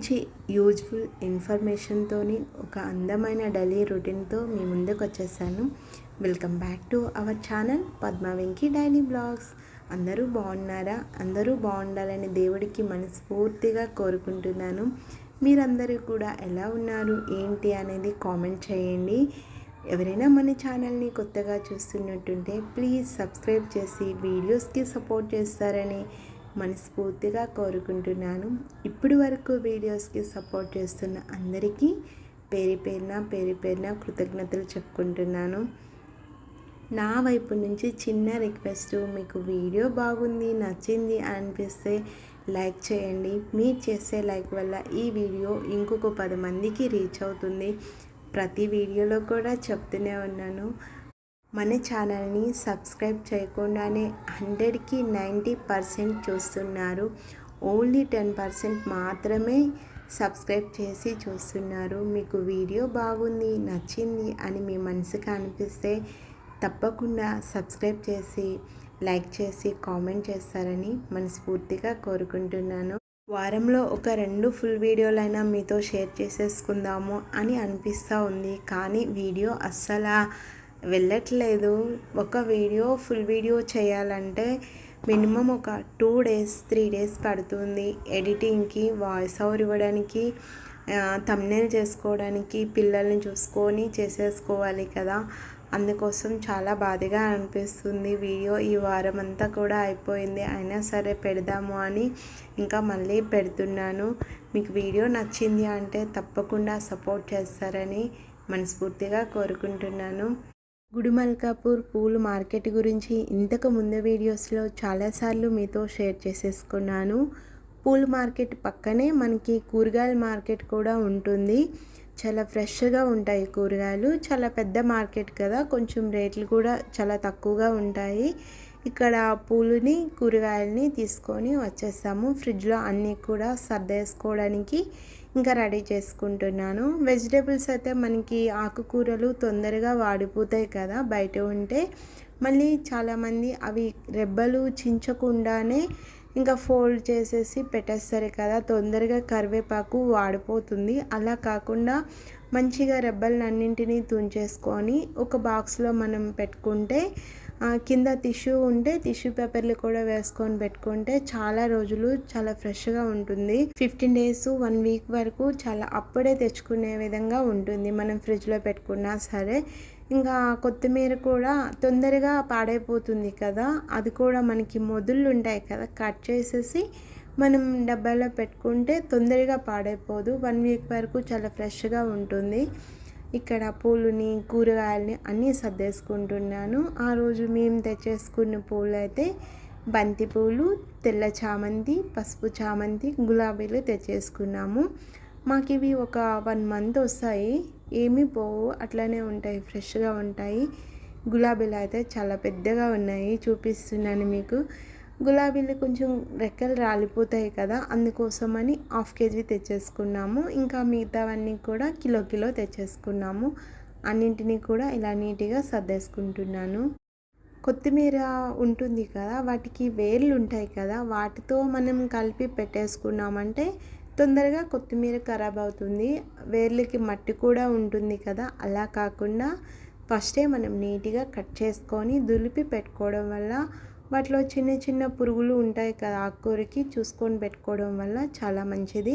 మంచి యూజ్ఫుల్ ఇన్ఫర్మేషన్తో ఒక అందమైన డైలీ రొటీన్తో మీ ముందుకు వచ్చేసాను. Welcome back to our channel Padma Venki daily blogs అందరూ బాగున్నారా? అందరూ బాగుండాలని దేవుడికి మనస్ఫూర్తిగా కోరుకుంటున్నాను. మీరందరూ కూడా ఎలా ఉన్నారు? ఏంటి అనేది కామెంట్ చేయండి. ఎవరైనా మన ఛానల్ని కొత్తగా చూస్తున్నట్టుంటే ప్లీజ్ సబ్స్క్రైబ్ చేసి వీడియోస్కి సపోర్ట్ చేస్తారని మనస్ఫూర్తిగా కోరుకుంటున్నాను. ఇప్పటి వరకు వీడియోస్కి సపోర్ట్ చేస్తున్న అందరికీ పేరు పేరున పేరు పేరున కృతజ్ఞతలు చెప్పుకుంటున్నాను. నా వైపు నుంచి చిన్న రిక్వెస్ట్ మీకు వీడియో బాగుంది నచ్చింది అనిపిస్తే లైక్ చేయండి. మీరు చేసే లైక్ వల్ల ఈ వీడియో ఇంకొక పది మందికి రీచ్ అవుతుంది. ప్రతి వీడియోలో కూడా చెప్తూనే ఉన్నాను. మన ఛానల్ని సబ్స్క్రైబ్ చేయకుండానే హండ్రెడ్కి నైంటీ పర్సెంట్ చూస్తున్నారు. ఓన్లీ టెన్ పర్సెంట్ మాత్రమే సబ్స్క్రైబ్ చేసి చూస్తున్నారు. మీకు వీడియో బాగుంది నచ్చింది అని మీ మనసుకు అనిపిస్తే తప్పకుండా సబ్స్క్రైబ్ చేసి లైక్ చేసి కామెంట్ చేస్తారని మనస్ఫూర్తిగా కోరుకుంటున్నాను. వారంలో ఒక రెండు ఫుల్ వీడియోలైనా మీతో షేర్ చేసేసుకుందాము అని అనిపిస్తూ ఉంది. కానీ వీడియో అస్సలు వెళ్ళట్లేదు. ఒక వీడియో ఫుల్ వీడియో చేయాలంటే మినిమం ఒక టూ డేస్ త్రీ డేస్ పడుతుంది. ఎడిటింగ్కి వాయిస్ ఓవర్ ఇవ్వడానికి తమ్నేల్ చేసుకోవడానికి పిల్లల్ని చూసుకొని చేసేసుకోవాలి కదా. అందుకోసం చాలా బాధగా అనిపిస్తుంది వీడియో. ఈ వారం అంతా కూడా అయిపోయింది. అయినా సరే పెడదాము అని ఇంకా మళ్ళీ పెడుతున్నాను. మీకు వీడియో నచ్చింది అంటే తప్పకుండా సపోర్ట్ చేస్తారని మనస్ఫూర్తిగా కోరుకుంటున్నాను. గుడిమల్కాపూర్ పూలు మార్కెట్ గురించి ఇంతకు ముందు వీడియోస్లో చాలాసార్లు మీతో షేర్ చేసేసుకున్నాను. పూల మార్కెట్ పక్కనే మనకి కూరగాయల మార్కెట్ కూడా ఉంటుంది. చాలా ఫ్రెష్గా ఉంటాయి కూరగాయలు. చాలా పెద్ద మార్కెట్ కదా కొంచెం రేట్లు కూడా చాలా తక్కువగా ఉంటాయి. ఇక్కడ పూలుని కూరగాయలని తీసుకొని వచ్చేస్తాము. ఫ్రిడ్జ్లో అన్నీ కూడా సర్దేసుకోవడానికి ఇంకా రెడీ చేసుకుంటున్నాను. వెజిటేబుల్స్ అయితే మనకి ఆకుకూరలు తొందరగా వాడిపోతాయి కదా బయట ఉంటే. మళ్ళీ చాలామంది అవి రెబ్బలు చించకుండానే ఇంకా ఫోల్డ్ చేసేసి పెట్టేస్తారు కదా. తొందరగా కరివేపాకు వాడిపోతుంది. అలా కాకుండా మంచిగా రెబ్బలన్నింటినీ తుంచేసుకొని ఒక బాక్స్లో మనం పెట్టుకుంటే కింద టిష్యూ ఉంటే టిష్యూ పేపర్లు కూడా వేసుకొని పెట్టుకుంటే చాలా రోజులు చాలా ఫ్రెష్గా ఉంటుంది. ఫిఫ్టీన్ డేస్ వన్ వీక్ వరకు చాలా అప్పుడే తెచ్చుకునే విధంగా ఉంటుంది. మనం ఫ్రిడ్జ్లో పెట్టుకున్నా సరే. ఇంకా కొత్తిమీర కూడా తొందరగా పాడైపోతుంది కదా. అది కూడా మనకి మొదళ్ళు ఉంటాయి కదా. కట్ చేసేసి మనం డబ్బాలో పెట్టుకుంటే తొందరగా పాడైపోదు. వన్ వీక్ వరకు చాలా ఫ్రెష్గా ఉంటుంది. ఇక్కడ పూలుని కూరగాయలని అన్నీ సర్దేసుకుంటున్నాను. ఆ రోజు మేము తెచ్చేసుకున్న పూలు అయితే బంతి పూలు తెల్ల చామంతి పసుపు చామంతి గులాబీలు తెచ్చేసుకున్నాము. మాకు ఇవి ఒక వన్ మంత్ వస్తాయి. ఏమీ పోవు అట్లనే ఉంటాయి ఫ్రెష్గా ఉంటాయి. గులాబీలు అయితే చాలా పెద్దగా ఉన్నాయి చూపిస్తున్నాను మీకు. గులాబీలు కొంచెం రెక్కలు రాలిపోతాయి కదా అందుకోసమని హాఫ్ కేజీ తెచ్చేసుకున్నాము. ఇంకా మిగతావన్నీ కూడా కిలో కిలో తెచ్చేసుకున్నాము. అన్నింటినీ కూడా ఇలా నీట్గా సర్దేసుకుంటున్నాను. కొత్తిమీర ఉంటుంది కదా వాటికి వేర్లు ఉంటాయి కదా వాటితో మనం కలిపి పెట్టేసుకున్నామంటే తొందరగా కొత్తిమీర ఖరాబ్ అవుతుంది. వేర్లకి మట్టి కూడా ఉంటుంది కదా అలా కాకుండా ఫస్టే మనం నీట్గా కట్ చేసుకొని దులిపి పెట్టుకోవడం వల్ల వాటిలో చిన్న చిన్న పురుగులు ఉంటాయి కదా ఆకుకూరకి చూసుకొని పెట్టుకోవడం వల్ల చాలా మంచిది.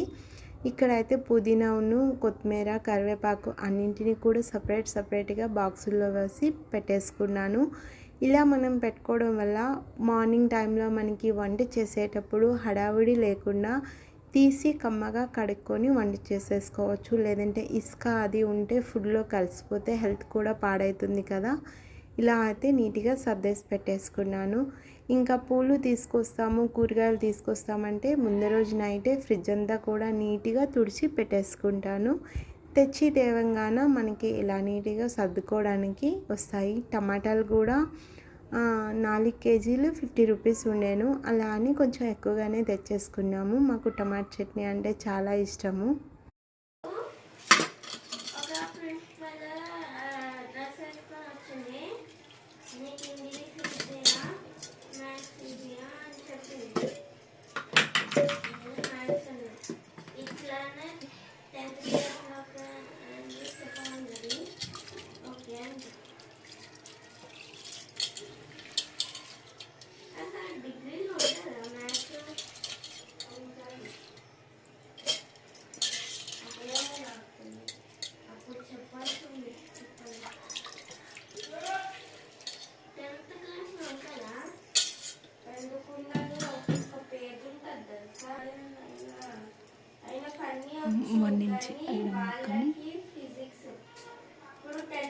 ఇక్కడైతే పుదీనాను కొత్తిమీర కరివేపాకు అన్నింటినీ కూడా సపరేట్ సపరేట్గా బాక్సుల్లో వేసి పెట్టేసుకున్నాను. ఇలా మనం పెట్టుకోవడం వల్ల మార్నింగ్ టైంలో మనకి వంట చేసేటప్పుడు హడావిడి లేకుండా తీసి కమ్మగా కడుక్కొని వంట చేసేసుకోవచ్చు. లేదంటే ఇసుక అది ఉంటే ఫుడ్లో కలిసిపోతే హెల్త్ కూడా పాడవుతుంది కదా. ఇలా అయితే నీట్గా సర్దేసి పెట్టేసుకున్నాను. ఇంకా పూలు తీసుకొస్తాము కూరగాయలు తీసుకొస్తామంటే ముందు రోజు నైటే ఫ్రిడ్జ్ అంతా కూడా నీట్గా తుడిచి పెట్టేసుకుంటాను. తెచ్చి తేవంగాన మనకి ఇలా నీట్గా సర్దుకోవడానికి వస్తాయి. టమాటాలు కూడా నాలుగు కేజీలు ఫిఫ్టీ రూపీస్ ఉండేను. అలా అని కొంచెం ఎక్కువగానే తెచ్చేసుకున్నాము. మాకు టమాటా చట్నీ అంటే చాలా ఇష్టము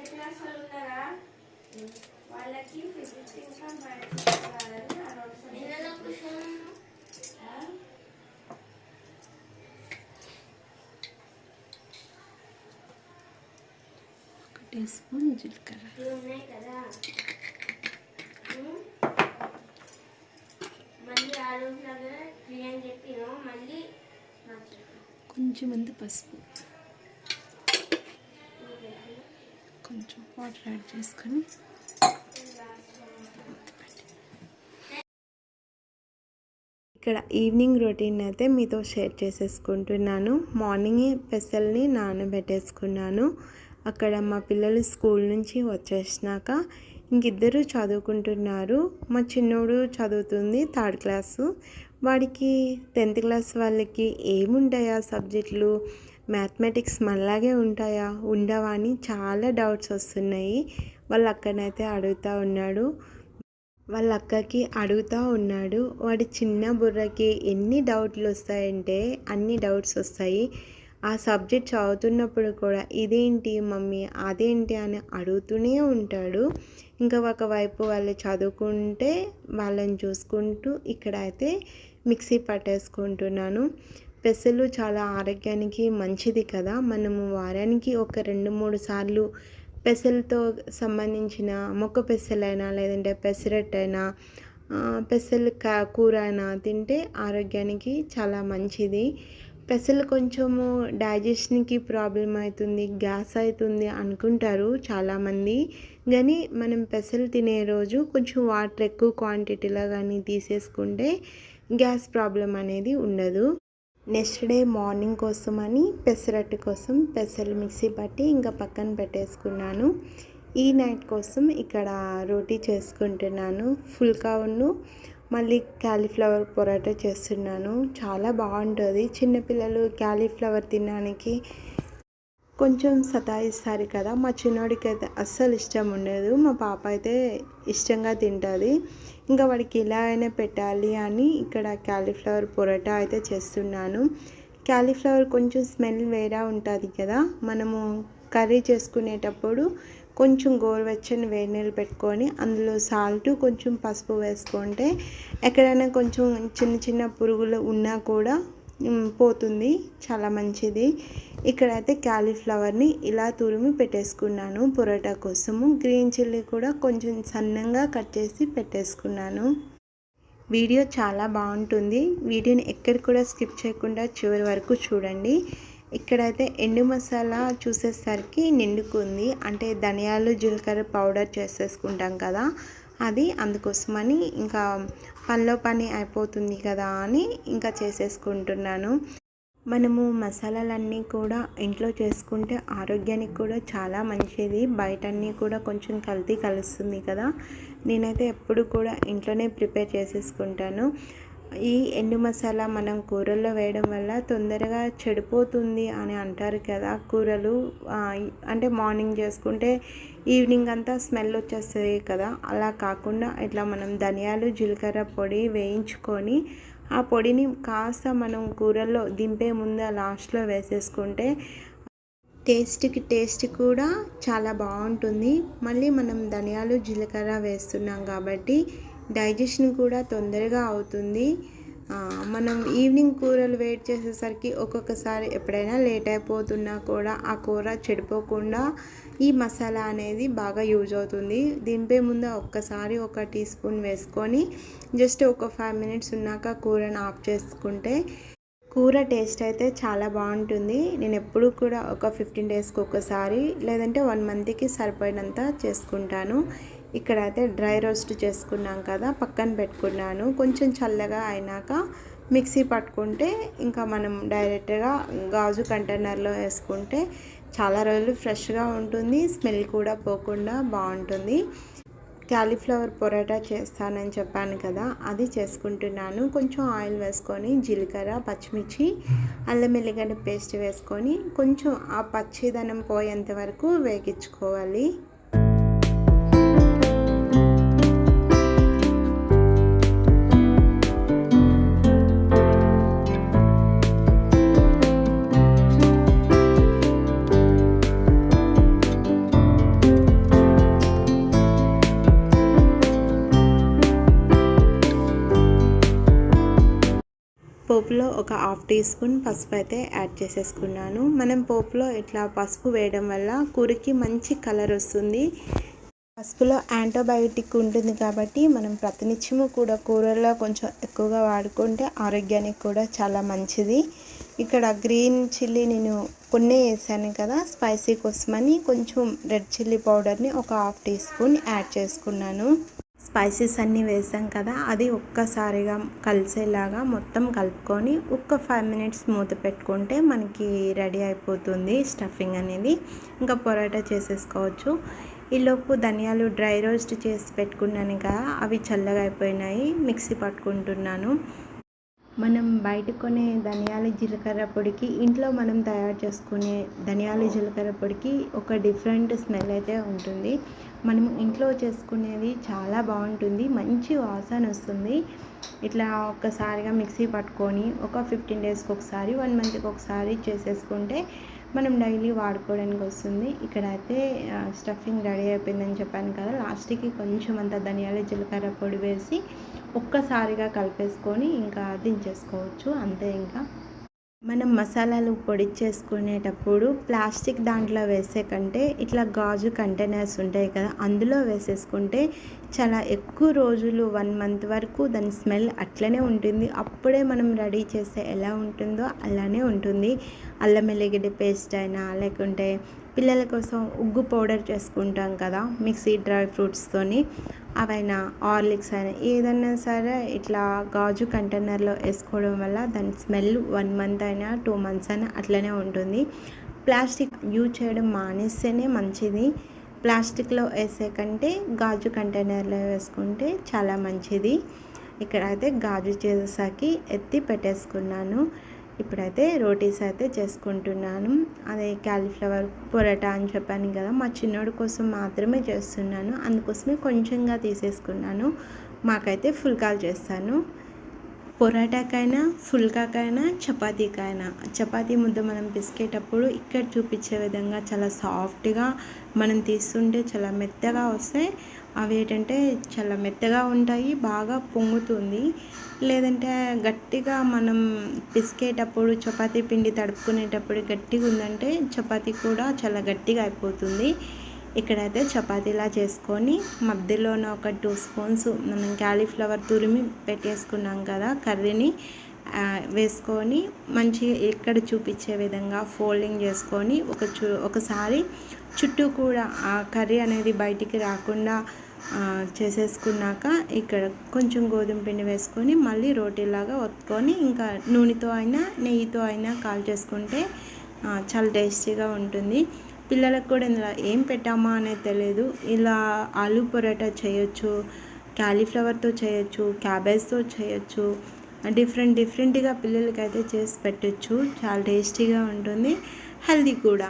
క్లాస్ వాళ్ళు ఉన్నారా వాళ్ళకి ఫిజిక్స్ ఇంకా బయాలజీ కావాలని ఆ రోజు ఆ? ఒక టీ స్పూన్ జీలకర్ర ఇవి ఉన్నాయి కదా ఉమ్. మళ్ళీ ఆ రోజులాగా ఫ్రీ అని చెప్పిన మళ్ళీ నాకు కొంచెం అంత పసుపు. కొంచెం వాటర్ యాడ్ చేసుకొని ఇక్కడ ఈవినింగ్ రొటీన్ అయితే మీతో షేర్ చేసేసుకుంటున్నాను. మార్నింగ్ పెసల్ని నానబెట్టేసుకున్నాను. అక్కడ మా పిల్లలు స్కూల్ నుంచి వచ్చేసినాక ఇంకిద్దరు చదువుకుంటున్నారు. మా చిన్నోడు చదువుతుంది థర్డ్ క్లాసు. వాడికి టెన్త్ క్లాస్ వాళ్ళకి ఏముంటాయా సబ్జెక్టులు? మ్యాథమెటిక్స్ మళ్ళాగే ఉంటాయా? ఉండవా అని చాలా డౌట్స్ వస్తున్నాయి. వాళ్ళ అక్కనైతే అడుగుతూ ఉన్నాడు. వాళ్ళ అక్కకి అడుగుతూ ఉన్నాడు. వాడి చిన్న బుర్రకి ఎన్ని డౌట్లు వస్తాయంటే అన్ని డౌట్స్ వస్తాయి. ఆ సబ్జెక్ట్ చదువుతున్నప్పుడు కూడా ఇదేంటి మమ్మీ అదేంటి అని అడుగుతూనే ఉంటాడు. ఇంకా ఒకవైపు వాళ్ళు చదువుకుంటే వాళ్ళని చూసుకుంటూ ఇక్కడ అయితే మిక్సీ పట్టేసుకుంటున్నాను. పెసలు చాలా ఆరోగ్యానికి మంచిది కదా. మనము వారానికి ఒక రెండు మూడు సార్లు పెసలతో సంబంధించిన మొక్క పెసలైనా లేదంటే పెసరట్టైనా పెసలు కా కూర అయినా తింటే ఆరోగ్యానికి చాలా మంచిది. పెసలు కొంచెము డైజెషన్కి ప్రాబ్లం అవుతుంది గ్యాస్ అవుతుంది అనుకుంటారు చాలామంది. కానీ మనం పెసలు తినే రోజు కొంచెం వాటర్ ఎక్కువ క్వాంటిటీలో కానీ తీసేసుకుంటే గ్యాస్ ప్రాబ్లం అనేది ఉండదు. నెక్స్ట్ డే మార్నింగ్ కోసం అని పెసరట్టు కోసం పెసలు మిక్సీ పట్టి ఇంకా పక్కన పెట్టేసుకున్నాను. ఈ నైట్ కోసం ఇక్కడ రోటీ చేసుకుంటున్నాను. ఫుల్కాను మళ్ళీ క్యాలీఫ్లవర్ పొరాటా చేస్తున్నాను. చాలా బాగుంటుంది. చిన్నపిల్లలు క్యాలీఫ్లవర్ తినడానికి కొంచెం సతాయిస్తారు కదా. మా చిన్నోడికి అయితే అస్సలు ఇష్టం ఉండదు. మా పాప అయితే ఇష్టంగా తింటుంది. ఇంకా వాడికి ఇలా అయినా పెట్టాలి అని ఇక్కడ క్యాలీఫ్లవర్ పొరాటా అయితే చేస్తున్నాను. క్యాలీఫ్లవర్ కొంచెం స్మెల్ వేరే ఉంటుంది కదా. మనము కర్రీ చేసుకునేటప్పుడు కొంచెం గోరువెచ్చని వేడి నీళ్ళు పెట్టుకొని అందులో సాల్ట్ కొంచెం పసుపు వేసుకుంటే ఎక్కడైనా కొంచెం చిన్న చిన్న పురుగులు ఉన్నా కూడా పోతుంది. చాలా మంచిది. ఇక్కడైతే క్యాలీఫ్లవర్ని ఇలా తురిమి పెట్టేసుకున్నాను పొరోటా కోసము. గ్రీన్ చిల్లీ కూడా కొంచెం సన్నంగా కట్ చేసి పెట్టేసుకున్నాను. వీడియో చాలా బాగుంటుంది. వీడియోని ఎక్కడ కూడా స్కిప్ చేయకుండా చివరి వరకు చూడండి. ఇక్కడైతే ఎండు మసాలా చూసేసరికి నిండుకుంది. అంటే ధనియాలు జీలకర్ర పౌడర్ చేసేసుకుంటాం కదా. అది అందుకోసమని ఇంకా పనిలో పని అయిపోతుంది కదా అని ఇంకా చేసేసుకుంటున్నాను. మనము మసాలాలన్నీ కూడా ఇంట్లో చేసుకుంటే ఆరోగ్యానికి కూడా చాలా మంచిది. బయట అన్నీ కూడా కొంచెం కల్తీ కలుస్తుంది కదా. నేనైతే ఎప్పుడు కూడా ఇంట్లోనే ప్రిపేర్ చేసేసుకుంటాను. ఈ ఎండు మసాలా మనం కూరల్లో వేయడం వల్ల తొందరగా చెడిపోతుంది అని అంటారు కదా. కూరలు అంటే మార్నింగ్ చేసుకుంటే ఈవినింగ్ అంతా స్మెల్ వచ్చేస్తుంది కదా. అలా కాకుండా ఇట్లా మనం ధనియాలు జీలకర్ర పొడి వేయించుకొని ఆ పొడిని కాస్త మనం కూరల్లో దింపే ముందు లాస్ట్లో వేసేసుకుంటే టేస్ట్కి టేస్ట్ కూడా చాలా బాగుంటుంది. మళ్ళీ మనం ధనియాలు జీలకర్ర వేస్తున్నాం కాబట్టి డైజెషన్ కూడా తొందరగా అవుతుంది. మనం ఈవినింగ్ కూరలు వెయిట్ చేసేసరికి ఒక్కొక్కసారి ఎప్పుడైనా లేట్ అయిపోతున్నా కూడా ఆ కూర చెడిపోకుండా ఈ మసాలా అనేది బాగా యూజ్ అవుతుంది. దింపే ముందు ఒక్కసారి ఒక టీ స్పూన్ వేసుకొని జస్ట్ ఒక ఫైవ్ మినిట్స్ ఉన్నాక కూరను ఆఫ్ చేసుకుంటే కూర టేస్ట్ అయితే చాలా బాగుంటుంది. నేను ఎప్పుడు కూడా ఒక ఫిఫ్టీన్ డేస్కి ఒకసారి లేదంటే వన్ మంత్కి సరిపడినంత చేసుకుంటాను. ఇక్కడైతే డ్రై రోస్ట్ చేసుకున్నాం కదా పక్కన పెట్టుకున్నాను. కొంచెం చల్లగా అయినాక మిక్సీ పట్టుకుంటే ఇంకా మనం డైరెక్ట్గా గాజు కంటైనర్లో వేసుకుంటే చాలా రోజులు ఫ్రెష్గా ఉంటుంది స్మెల్ కూడా పోకుండా బాగుంటుంది. క్యాలీఫ్లవర్ పొరాటా చేస్తానని చెప్పాను కదా అది చేసుకుంటున్నాను. కొంచెం ఆయిల్ వేసుకొని జీలకర్ర పచ్చిమిర్చి అల్లం వెల్లిగడ్డ పేస్ట్ వేసుకొని కొంచెం ఆ పచ్చిదనం పోయేంత వరకు వేగించుకోవాలి. ఒక హాఫ్ టీ స్పూన్ పసుపు అయితే యాడ్ చేసేసుకున్నాను. మనం పోపులో ఇట్లా పసుపు వేయడం వల్ల కూరకి మంచి కలర్ వస్తుంది. పసుపులో యాంటీబయోటిక్ ఉంటుంది కాబట్టి మనం ప్రతినిత్యము కూడా కూరల్లో కొంచెం ఎక్కువగా వాడుకుంటే ఆరోగ్యానికి కూడా చాలా మంచిది. ఇక్కడ గ్రీన్ చిల్లీ నేను కొన్ని వేసాను కదా స్పైసీ కోసమని కొంచెం రెడ్ చిల్లీ పౌడర్ని ఒక హాఫ్ టీ స్పూన్ యాడ్ చేసుకున్నాను. స్పైసెస్ అన్నీ వేసాం కదా అది ఒక్కసారిగా కలిసేలాగా మొత్తం కలుపుకొని ఒక్క ఫైవ్ మినిట్స్ మూత పెట్టుకుంటే మనకి రెడీ అయిపోతుంది స్టఫింగ్ అనేది. ఇంకా పొరాటా చేసేసుకోవచ్చు. ఈలోపు ధనియాలు డ్రై రోస్ట్ చేసి పెట్టుకున్నాను కదా అవి చల్లగా అయిపోయినాయి మిక్సీ పట్టుకుంటున్నాను. మనం బయట కొనే ధనియాల జీలకర్ర పొడికి ఇంట్లో మనం తయారు చేసుకునే ధనియాల జీలకర్ర పొడికి ఒక డిఫరెంట్ స్మెల్ అయితే ఉంటుంది. మనం ఇంట్లో చేసుకునేది చాలా బాగుంటుంది. మంచి వాసన వస్తుంది. ఇట్లా ఒక్కసారిగా మిక్సీ పట్టుకొని ఒక ఫిఫ్టీన్ డేస్కి ఒకసారి వన్ మంత్కి ఒకసారి చేసేసుకుంటే మనం డైలీ వాడుకోవడానికి వస్తుంది. ఇక్కడ అయితే స్టఫింగ్ రెడీ అయిపోయిందని చెప్పాను కదా లాస్ట్కి కొంచెం అంత ధనియాల జీలకర్ర పొడి వేసి ఒక్కసారిగా కలిపేసుకొని ఇంకా దించేసుకోవచ్చు. అంతే ఇంకా. మనం మసాలాలు పొడి చేసుకునేటప్పుడు ప్లాస్టిక్ దాంట్లో వేసే కంటే ఇట్లా గాజు కంటైనర్స్ ఉంటాయి కదా అందులో వేసేసుకుంటే చాలా ఎక్కువ రోజులు వన్ మంత్ వరకు దాని స్మెల్ అట్లనే ఉంటుంది. అప్పుడే మనం రెడీ చేస్తే ఎలా ఉంటుందో అలానే ఉంటుంది. అల్లం ఎల్లిగడ్డ పేస్ట్ అయినా లేకుంటే పిల్లల కోసం ఉగ్గు పౌడర్ చేసుకుంటాం కదా మిక్సీ డ్రై ఫ్రూట్స్తోని అవైనా ఆర్లిక్స్ అయినా ఏదైనా సరే ఇట్లా గాజు కంటైనర్లో వేసుకోవడం వల్ల దాని స్మెల్ వన్ మంత్ అయినా టూ మంత్స్ అయినా అట్లనే ఉంటుంది. ప్లాస్టిక్ యూజ్ చేయడం మానేస్తేనే మంచిది. ప్లాస్టిక్లో వేసే కంటే గాజు కంటైనర్లో వేసుకుంటే చాలా మంచిది. ఇక్కడైతే గాజు చేసాకి ఎత్తి పెట్టేసుకున్నాను. ఇప్పుడైతే రోటీస్ అయితే చేసుకుంటున్నాను. అదే క్యాలీఫ్లవర్ పొరటా అని చెప్పాను కదా మా చిన్నోడి కోసం మాత్రమే చేస్తున్నాను. అందుకోసమే కొంచెంగా తీసేసుకున్నాను. మాకైతే ఫుల్కాలు చేస్తాను. పొరాటాకైనా ఫుల్కాకైనా చపాతీకైనా. చపాతీ ముద్ద మనం పిసికేటప్పుడు ఇక్కడ చూపించే విధంగా చాలా సాఫ్ట్గా మనం తీస్తుంటే చాలా మెత్తగా వస్తాయి. అవి ఏంటంటే చాలా మెత్తగా ఉంటాయి బాగా పొంగుతుంది. లేదంటే గట్టిగా మనం పిసికేటప్పుడు చపాతీ పిండి తడుపుకునేటప్పుడు గట్టిగా ఉందంటే చపాతీ కూడా చాలా గట్టిగా అయిపోతుంది. ఇక్కడైతే చపాతీలా చేసుకొని మధ్యలోనే ఒక టూ స్పూన్స్ మనం క్యాలీఫ్లవర్ తురిమి పెట్టేసుకున్నాం కదా కర్రీని వేసుకొని మంచిగా ఎక్కడ చూపించే విధంగా ఫోల్డింగ్ చేసుకొని ఒక చూ ఒకసారి చుట్టూ కూడా ఆ కర్రీ అనేది బయటికి రాకుండా చేసేసుకున్నాక ఇక్కడ కొంచెం గోధుమ పిండి వేసుకొని మళ్ళీ రోటీలాగా ఒత్తుకొని ఇంకా నూనెతో అయినా నెయ్యితో అయినా కాల్ చేసుకుంటే చాలా టేస్టీగా ఉంటుంది. పిల్లలకు కూడా ఇందులో ఏం పెట్టామా అనేది తెలియదు ఇలా ఆలూ పొరాటా చేయొచ్చు క్యాలీఫ్లవర్తో చేయొచ్చు క్యాబేజ్తో చేయొచ్చు డిఫరెంట్ డిఫరెంట్గా పిల్లలకైతే చేసి పెట్టచ్చు. చాలా టేస్టీగా ఉంటుంది హెల్దీ కూడా.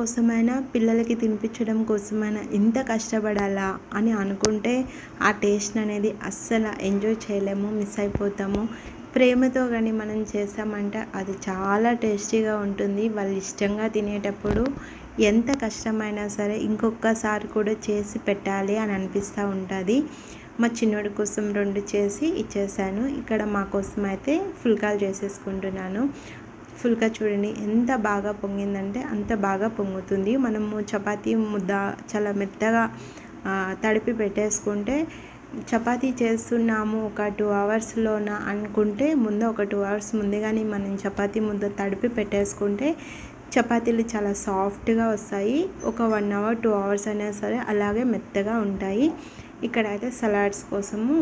కోసమైనా పిల్లలకి తినిపించడం కోసమైనా ఇంత కష్టపడాలా అని అనుకుంటే ఆ టేస్ట్ అనేది అస్సలు ఎంజాయ్ చేయలేము మిస్ అయిపోతాము. ప్రేమతో కానీ మనం చేసామంటే అది చాలా టేస్టీగా ఉంటుంది. వాళ్ళు ఇష్టంగా తినేటప్పుడు ఎంత కష్టమైనా సరే ఇంకొకసారి కూడా చేసి పెట్టాలి అని అనిపిస్తూ ఉంటుంది. మా చిన్నోడి కోసం రెండు చేసి ఇచ్చేసాను. ఇక్కడ మా కోసం అయితే ఫుల్కాలు చేసేసుకుంటున్నాను. ఫుల్కా చూడండి. ఎంత బాగా పొంగిందంటే అంత బాగా పొంగుతుంది. మనము చపాతీ ముద్ద చాలా మెత్తగా తడిపి పెట్టేసుకుంటే చపాతీ చేస్తున్నాము ఒక టూ అవర్స్లోన అనుకుంటే ముందు ఒక టూ అవర్స్ ముందుగానే మనం చపాతీ ముద్ద తడిపి పెట్టేసుకుంటే చపాతీలు చాలా సాఫ్ట్గా వస్తాయి. ఒక వన్ అవర్ టూ అవర్స్ అయినా సరే అలాగే మెత్తగా ఉంటాయి. ఇక్కడ అయితే సలాడ్స్ కోసము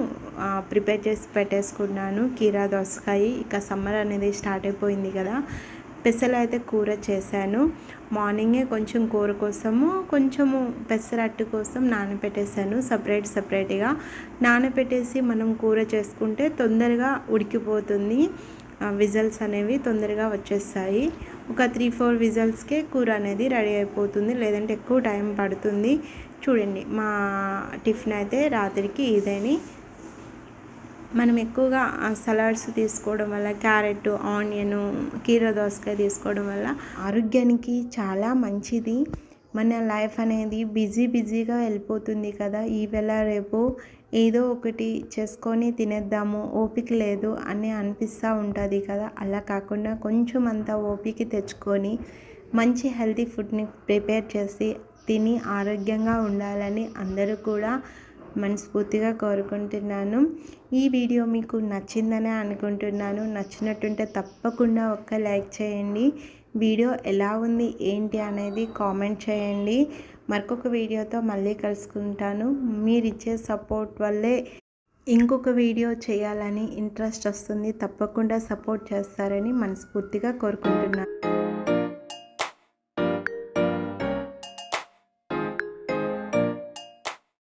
ప్రిపేర్ చేసి పెట్టేసుకున్నాను. కీరా దోసకాయ ఇక సమ్మర్ అనేది స్టార్ట్ అయిపోయింది కదా. పెసలు అయితే కూర చేశాను. మార్నింగే కొంచెం కూర కోసము కొంచెము పెసరట్టు కోసం నానబెట్టేసాను సపరేట్ సపరేట్గా నానబెట్టేసి మనం కూర చేసుకుంటే తొందరగా ఉడికిపోతుంది. విజల్స్ అనేవి తొందరగా వచ్చేస్తాయి. ఒక త్రీ ఫోర్ విజల్స్కే కూర అనేది రెడీ అయిపోతుంది. లేదంటే ఎక్కువ టైం పడుతుంది. చూడండి మా టిఫిన్ అయితే రాత్రికి ఇదేని. మనం ఎక్కువగా సలాడ్స్ తీసుకోవడం వల్ల క్యారెట్ ఆనియన్ కీర దోసకాయ తీసుకోవడం వల్ల ఆరోగ్యానికి చాలా మంచిది. మన లైఫ్ అనేది బిజీ బిజీగా వెళ్ళిపోతుంది కదా. ఈవేళ రేపు ఏదో ఒకటి చేసుకొని తినేద్దాము ఓపిక లేదు అని అనిపిస్తూ ఉంటుంది కదా. అలా కాకుండా కొంచెం అంత ఓపిక తెచ్చుకొని మంచి హెల్తీ ఫుడ్ని ప్రిపేర్ చేసి తిని ఆరోగ్యంగా ఉండాలని అందరూ కూడా మనస్ఫూర్తిగా కోరుకుంటున్నాను. ఈ వీడియో మీకు నచ్చిందనే అనుకుంటున్నాను. నచ్చినట్టుంటే తప్పకుండా ఒక్క లైక్ చేయండి. వీడియో ఎలా ఉంది ఏంటి అనేది కామెంట్ చేయండి. మరొక వీడియోతో మళ్ళీ కలుసుకుంటాను. మీరు ఇచ్చే సపోర్ట్ వల్లే ఇంకొక వీడియో చేయాలని ఇంట్రెస్ట్ వస్తుంది. తప్పకుండా సపోర్ట్ చేస్తారని మనస్ఫూర్తిగా కోరుకుంటున్నాను.